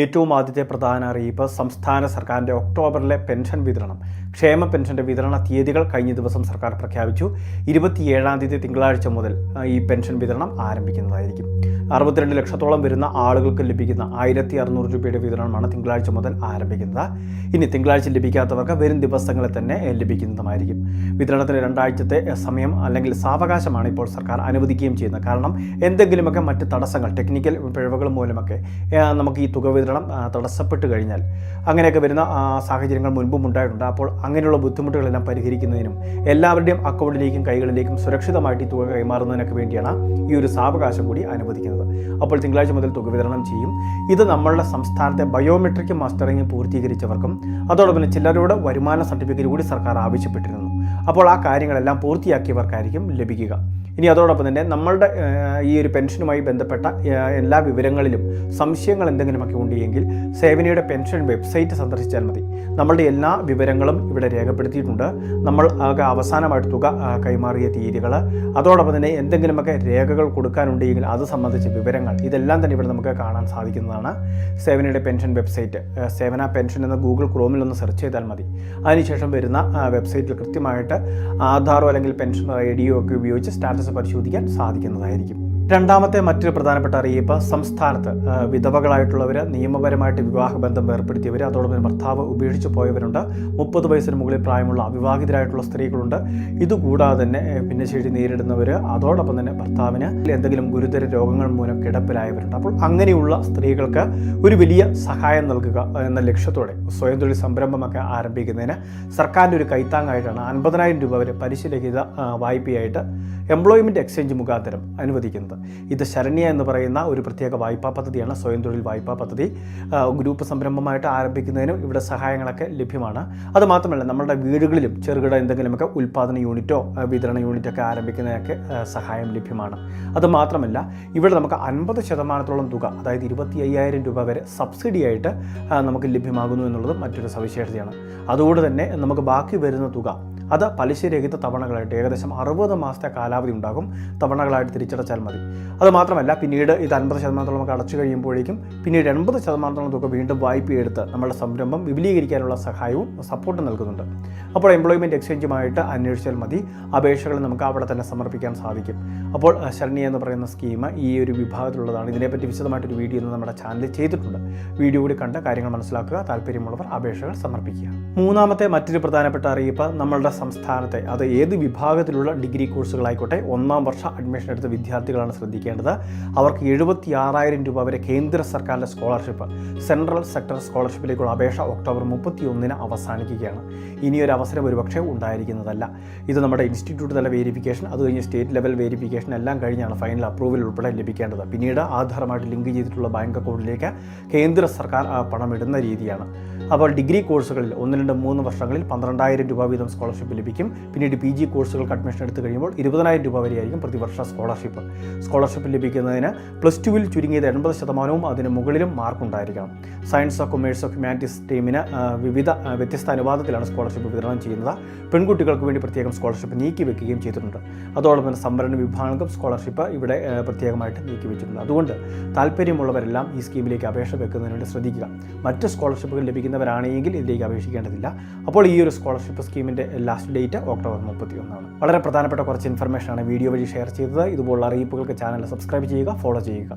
ഏറ്റവും ആദ്യത്തെ പ്രധാന അറിയിപ്പ് സംസ്ഥാന സർക്കാരിന്റെ ഒക്ടോബറിലെ പെൻഷൻ വിതരണം. ക്ഷേമ പെൻഷന്റെ വിതരണ തീയതികൾ കഴിഞ്ഞ ദിവസം സർക്കാർ പ്രഖ്യാപിച്ചു. ഇരുപത്തിയേഴാം തീയതി തിങ്കളാഴ്ച മുതൽ ഈ പെൻഷൻ വിതരണം ആരംഭിക്കുന്നതായിരിക്കും. അറുപത്തിരണ്ട് ലക്ഷത്തോളം വരുന്ന ആളുകൾക്ക് ലഭിക്കുന്ന ആയിരത്തി അറുന്നൂറ് രൂപയുടെ വിതരണമാണ് തിങ്കളാഴ്ച മുതൽ ആരംഭിക്കുന്നത്. ഇനി തിങ്കളാഴ്ച ലഭിക്കാത്തവർക്ക് വരും ദിവസങ്ങളിൽ തന്നെ ലഭിക്കുന്നതുമായിരിക്കും. വിതരണത്തിന് രണ്ടാഴ്ചത്തെ സമയം അല്ലെങ്കിൽ സാവകാശമാണ് ഇപ്പോൾ സർക്കാർ അനുവദിക്കുകയും ചെയ്യുന്നത്. കാരണം എന്തെങ്കിലുമൊക്കെ മറ്റ് തടസ്സങ്ങൾ ടെക്നിക്കൽ പിഴവുകൾ മൂലമൊക്കെ നമുക്ക് ഈ തുക വിതരണം തടസ്സപ്പെട്ട് കഴിഞ്ഞാൽ അങ്ങനെയൊക്കെ വരുന്ന സാഹചര്യങ്ങൾ മുൻപും ഉണ്ടായിട്ടുണ്ട്. അപ്പോൾ അങ്ങനെയുള്ള ബുദ്ധിമുട്ടുകളെല്ലാം പരിഹരിക്കുന്നതിനും എല്ലാവരുടെയും അക്കൗണ്ടിലേക്കും കൈകളിലേക്കും സുരക്ഷിതമായിട്ട് ഈ തുക കൈമാറുന്നതിനൊക്കെ വേണ്ടിയാണ് ഈ ഒരു സാവകാശം കൂടി അനുവദിക്കുന്നത്. അപ്പോൾ തിങ്കളാഴ്ച മുതൽ തുക വിതരണം ചെയ്യും. ഇത് നമ്മളുടെ സംസ്ഥാനത്തെ ബയോമെട്രിക് മാസ്റ്ററിംഗ് പൂർത്തീകരിച്ചവർക്കും അതോടൊപ്പം ചിലരോട് വരുമാന സർട്ടിഫിക്കറ്റ് കൂടി സർക്കാർ ആവശ്യപ്പെട്ടിരുന്നു. അപ്പോൾ ആ കാര്യങ്ങളെല്ലാം പൂർത്തിയാക്കിയവർക്കായിരിക്കും ലഭിക്കുക. ഇനി അതോടൊപ്പം തന്നെ നമ്മളുടെ ഈ ഒരു പെൻഷനുമായി ബന്ധപ്പെട്ട എല്ലാ വിവരങ്ങളിലും സംശയങ്ങൾ എന്തെങ്കിലുമൊക്കെ ഉണ്ടെങ്കിൽ സേവനയുടെ പെൻഷൻ വെബ്സൈറ്റ് സന്ദർശിച്ചാൽ മതി. നമ്മളുടെ എല്ലാ വിവരങ്ങളും ഇവിടെ രേഖപ്പെടുത്തിയിട്ടുണ്ട്. നമ്മൾ ആകെ അവസാനമായിട്ട് തുക കൈമാറിയ തീയതികൾ അതോടൊപ്പം തന്നെ എന്തെങ്കിലുമൊക്കെ രേഖകൾ കൊടുക്കാനുണ്ടെങ്കിൽ അത് സംബന്ധിച്ച വിവരങ്ങൾ ഇതെല്ലാം തന്നെ ഇവിടെ നമുക്ക് കാണാൻ സാധിക്കുന്നതാണ്. സേവനയുടെ പെൻഷൻ വെബ്സൈറ്റ് സേവന പെൻഷൻ എന്ന് ഗൂഗിൾ ക്രോമിൽ ഒന്ന് സെർച്ച് ചെയ്താൽ മതി. അതിനുശേഷം വരുന്ന വെബ്സൈറ്റിൽ കൃത്യമായിട്ട് ആധാറോ അല്ലെങ്കിൽ പെൻഷൻ ഐ ഡിയോ ഒക്കെ ഉപയോഗിച്ച് സ്റ്റാറ്റസ് പരിശോധിക്കാൻ സാധിക്കുന്നതായിരിക്കും. രണ്ടാമത്തെ മറ്റൊരു പ്രധാനപ്പെട്ട അറിയിപ്പ് സംസ്ഥാനത്ത് വിധവകളായിട്ടുള്ളവർ നിയമപരമായിട്ട് വിവാഹബന്ധം ഏർപ്പെടുത്തിയവർ അതോടൊപ്പം ഭർത്താവ് ഉപേക്ഷിച്ച് പോയവരുണ്ട്. മുപ്പത് വയസ്സിന് മുകളിൽ പ്രായമുള്ള അവിവാഹിതരായിട്ടുള്ള സ്ത്രീകളുണ്ട്. ഇതുകൂടാതെ തന്നെ ഭിന്നശേഷി നേരിടുന്നവർ അതോടൊപ്പം തന്നെ ഭർത്താവിന് എന്തെങ്കിലും ഗുരുതര രോഗങ്ങൾ മൂലം കിടപ്പിലായവരുണ്ട്. അപ്പോൾ അങ്ങനെയുള്ള സ്ത്രീകൾക്ക് ഒരു വലിയ സഹായം നൽകുക എന്ന ലക്ഷ്യത്തോടെ സ്വയം തൊഴിൽ സംരംഭമൊക്കെ ആരംഭിക്കുന്നതിന് സർക്കാരിന്റെ ഒരു കൈത്താങ്ങായിട്ടാണ് അൻപതിനായിരം രൂപ വരെ പലിശ രഹിത വായ്പയായിട്ട് എംപ്ലോയ്മെന്റ് എക്സ്ചേഞ്ച് മുഖാന്തരം അനുവദിക്കുന്നത്. ഇത് ശരണ്യ എന്ന് പറയുന്ന ഒരു പ്രത്യേക വായ്പാ പദ്ധതിയാണ്. സ്വയം തൊഴിൽ വായ്പാ പദ്ധതി. ഗ്രൂപ്പ് സംരംഭമായിട്ട് ആരംഭിക്കുന്നതിനും ഇവിടെ സഹായങ്ങളൊക്കെ ലഭ്യമാണ്. അത് മാത്രമല്ല നമ്മുടെ വീടുകളിലും ചെറുകിട എന്തെങ്കിലുമൊക്കെ ഉൽപ്പാദന യൂണിറ്റോ വിതരണ യൂണിറ്റോ ഒക്കെ ആരംഭിക്കുന്നതിനൊക്കെ സഹായം ലഭ്യമാണ്. അത് മാത്രമല്ല ഇവിടെ നമുക്ക് അൻപത് ശതമാനത്തോളം തുക അതായത് ഇരുപത്തി അയ്യായിരം രൂപ വരെ സബ്സിഡിയായിട്ട് നമുക്ക് ലഭ്യമാകുന്നു എന്നുള്ളത് മറ്റൊരു സവിശേഷതയാണ്. അതുകൊണ്ട് തന്നെ നമുക്ക് ബാക്കി വരുന്ന തുക അത് പലിശരഹിത തവണകളായിട്ട് ഏകദേശം അറുപത് മാസത്തെ കാലാവധി ഉണ്ടാകും. തവണകളായിട്ട് തിരിച്ചടച്ചാൽ മതി. അത് മാത്രമല്ല പിന്നീട് ഇത് അൻപത് ശതമാനത്തോളം നമുക്ക് അടച്ചു കഴിയുമ്പോഴേക്കും പിന്നീട് എൺപത് ശതമാനത്തോളം തുക വീണ്ടും വായ്പയെടുത്ത് നമ്മുടെ സംരംഭം വിപുലീകരിക്കാനുള്ള സഹായവും സപ്പോർട്ടും നൽകുന്നുണ്ട്. അപ്പോൾ എംപ്ലോയ്മെന്റ് എക്സ്ചേഞ്ചുമായിട്ട് അന്വേഷിച്ചാൽ മതി. അപേക്ഷകൾ നമുക്ക് അവിടെ തന്നെ സമർപ്പിക്കാൻ സാധിക്കും. അപ്പോൾ ശരണി എന്ന് പറയുന്ന സ്കീം ഈ ഒരു വിഭാഗത്തിലുള്ളതാണ്. ഇതിനെപ്പറ്റി വിശദമായിട്ടൊരു വീഡിയോ ഇന്ന് നമ്മുടെ ചാനലിൽ ചെയ്തിട്ടുണ്ട്. വീഡിയോ കൂടി കണ്ട് കാര്യങ്ങൾ മനസ്സിലാക്കുക താല്പര്യമുള്ളവർ അപേക്ഷകൾ സമർപ്പിക്കുക. മൂന്നാമത്തെ മറ്റൊരു പ്രധാനപ്പെട്ട അറിയിപ്പ് നമ്മളുടെ സംസ്ഥാനത്തെ അത് ഏത് വിഭാഗത്തിലുള്ള ഡിഗ്രി കോഴ്സുകളായിക്കോട്ടെ ഒന്നാം വർഷ അഡ്മിഷൻ എടുത്ത വിദ്യാർത്ഥികളാണ് ശ്രദ്ധിക്കേണ്ടത്. അവർക്ക് എഴുപത്തി ആറായിരം രൂപ വരെ കേന്ദ്ര സർക്കാരിന്റെ സ്കോളർഷിപ്പ് സെൻട്രൽ സെക്ടർ സ്കോളർഷിപ്പിലേക്കുള്ള അപേക്ഷ ഒക്ടോബർ മുപ്പത്തി ഒന്നിന് അവസാനിക്കുകയാണ് ഇനിയൊരു അവസരം ഒരുപക്ഷെ ഉണ്ടായിരിക്കുന്നതല്ല. ഇത് നമ്മുടെ ഇൻസ്റ്റിറ്റ്യൂട്ട് തല വേരിഫിക്കേഷൻ അത് കഴിഞ്ഞ് സ്റ്റേറ്റ് ലെവൽ വേരിഫിക്കേഷൻ എല്ലാം കഴിഞ്ഞാണ് ഫൈനൽ അപ്രൂവൽ ഉൾപ്പെടെ ലഭിക്കേണ്ടത്. പിന്നീട് ആധാറുമായിട്ട് ലിങ്ക് ചെയ്തിട്ടുള്ള ബാങ്ക് അക്കൗണ്ടിലേക്ക് കേന്ദ്ര സർക്കാർ പണം ഇടുന്ന രീതിയാണ്. അപ്പോൾ ഡിഗ്രി കോഴ്സുകളിൽ ഒന്ന് രണ്ട് മൂന്ന് വർഷങ്ങളിൽ പന്ത്രണ്ടായിരം രൂപ വീതം സ്കോളർഷിപ്പ് ലഭിക്കും. പിന്നീട് പി ജി കോഴ്സുകൾക്ക് അഡ്മിഷൻ എടുത്തു കഴിയുമ്പോൾ ഇരുപതിനായിരം രൂപ വരെയായിരിക്കും പ്രതിവർഷ സ്കോളർഷിപ്പ്. സ്കോളർഷിപ്പ് ലഭിക്കുന്നതിന് പ്ലസ് ടുവിൽ ചുരുങ്ങിയത് എൺപത് ശതമാനവും അതിന് മുകളിലും മാർക്ക് ഉണ്ടായിരിക്കണം സയൻസോ കൊമേഴ്സോ ഹ്യൂമാനിറ്റീസ് ടീമിന് വിവിധ വ്യത്യസ്ത അനുപാതത്തിലാണ് സ്കോളർഷിപ്പ് വിതരണം ചെയ്യുന്നത്. പെൺകുട്ടികൾക്ക് വേണ്ടി പ്രത്യേകം സ്കോളർഷിപ്പ് നീക്കി വെക്കുകയും ചെയ്തിട്ടുണ്ട്. അതോടൊപ്പം തന്നെ സംവരണ വിഭാഗങ്ങൾക്കും സ്കോളർഷിപ്പ് ഇവിടെ പ്രത്യേകമായിട്ട് നീക്കി വെച്ചിട്ടുണ്ട്. അതുകൊണ്ട് താല്പര്യമുള്ളവരെല്ലാം ഈ സ്കീമിലേക്ക് അപേക്ഷ വെക്കുന്നതിന് വേണ്ടി ശ്രദ്ധിക്കുക. മറ്റ് സ്കോളർഷിപ്പുകൾ ലഭിക്കുന്നവരാണെങ്കിൽ ഇതിലേക്ക് അപേക്ഷിക്കേണ്ടതില്ല. അപ്പോൾ ഈ ഒരു സ്കോളർഷിപ്പ് സ്കീമിന്റെ ലാസ്റ്റ് ഡേറ്റ് ഒക്ടോബർ മുപ്പത്തി ഒന്നാണ് വളരെ പ്രധാനപ്പെട്ട കുറച്ച് ഇൻഫർമേഷനാണ് വീഡിയോ വഴി ഷെയർ ചെയ്തത്. ഇതുപോലുള്ള അറിയിപ്പുകൾക്ക് ചാനൽ സബ്സ്ക്രൈബ് ചെയ്യുക ഫോളോ ചെയ്യുക.